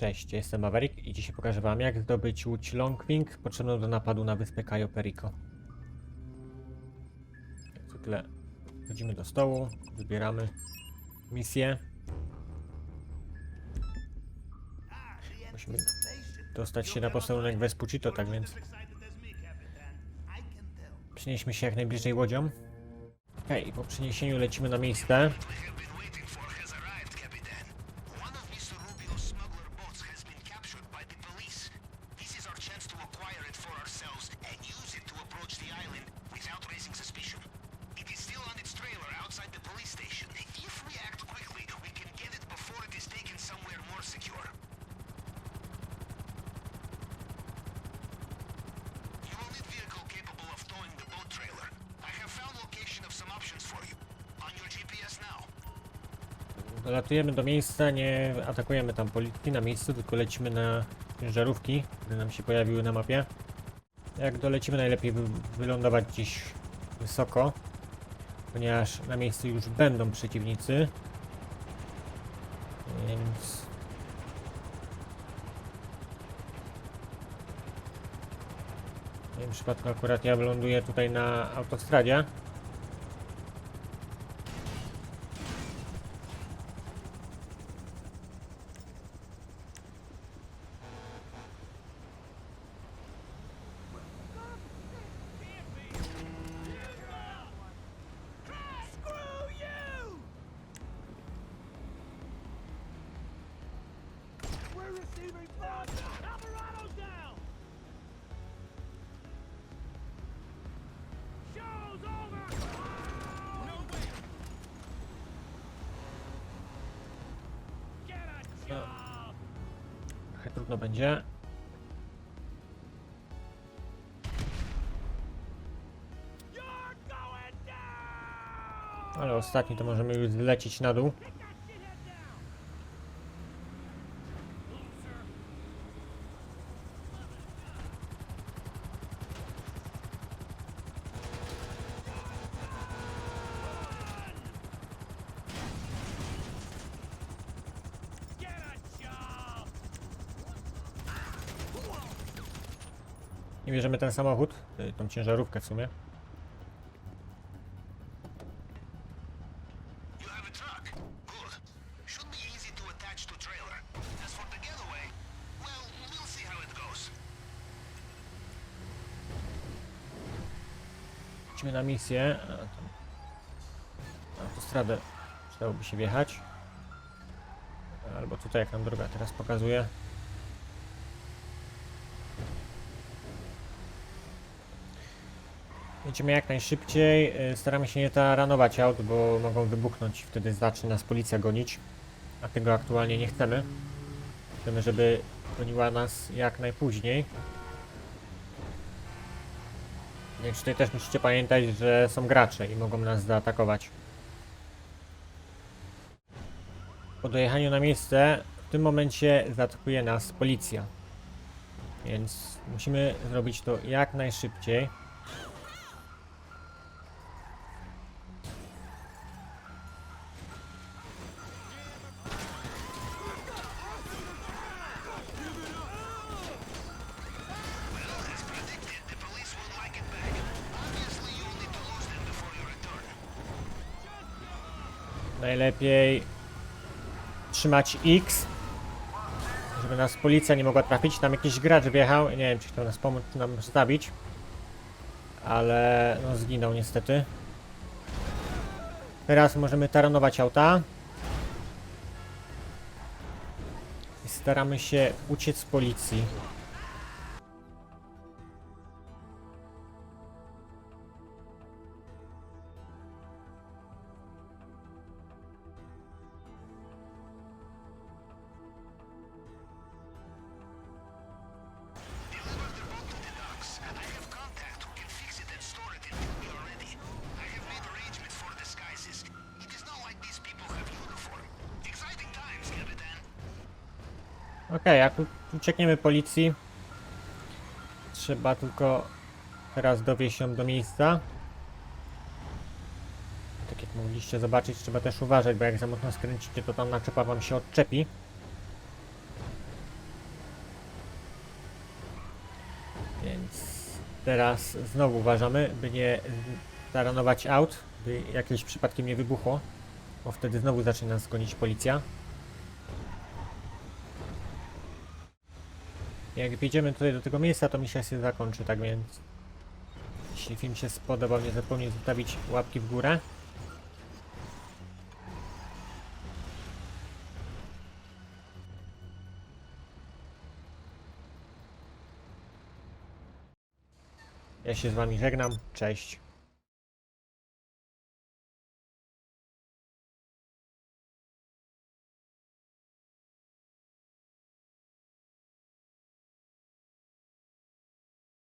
Cześć, jestem Maverick i dzisiaj pokażę wam jak zdobyć łódź Longwing potrzebną do napadu na wyspę Cayo Perico. Jak zwykle chodzimy do stołu, wybieramy misję. Musimy dostać się na posterunek Vespucito, tak więc przenieśmy się jak najbliżej łodzią. Okej, po przeniesieniu lecimy na miejsce. Approach the island without raising suspicion. It is still on its trailer outside the police station. If we act quickly, we can get it before it is taken somewhere more secure. You will need vehicle capable of towing the boat trailer. I have found location of some options for you. On your GPS now. Dolatujemy do miejsca, nie atakujemy tam policji na miejscu, tylko lecimy na ciężarówki, które nam się pojawiły na mapie. Jak dolecimy, najlepiej wy wylądować gdzieś wysoko, ponieważ na miejscu już będą przeciwnicy. Więc... W tym przypadku akurat ja wyląduję tutaj na autostradzie. Trochę trudno będzie. Ale ostatni to możemy już zlecieć na dół. Nie bierzemy ten samochód, y, tą ciężarówkę w sumie. Lecimy na misję. Na autostradę przydałoby się wjechać. Albo tutaj, jak nam droga teraz pokazuje. Jedziemy jak najszybciej. y, Staramy się nie taranować aut, bo mogą wybuchnąć wtedy zacznie nas policja gonić. A tego aktualnie nie chcemy. Chcemy, żeby goniła nas jak najpóźniej. Więc tutaj też musicie pamiętać, że są gracze i mogą nas zaatakować. Po dojechaniu na miejsce, w tym momencie zaatakuje nas policja. Więc musimy zrobić to jak najszybciej. Najlepiej trzymać X, żeby nas policja nie mogła trafić. Tam jakiś gracz wjechał, nie wiem czy chciał nas pomóc, czy nam stawić. Ale no zginął niestety. Teraz możemy taranować auta. I staramy się uciec z policji. Okej, okay, jak uciekniemy policji, trzeba tylko teraz dowieść się do miejsca. Tak jak mogliście zobaczyć, trzeba też uważać, bo jak za mocno skręcicie, to tam naczepa wam się odczepi. Więc teraz znowu uważamy, by nie zaranować aut, by jakieś przypadkiem nie wybuchło, bo wtedy znowu zacznie nas gonić policja. Jak wjedziemy tutaj do tego miejsca, to misja się zakończy, tak więc jeśli film się spodobał, nie zapomnij zostawić łapki w górę. Ja się z wami żegnam, cześć.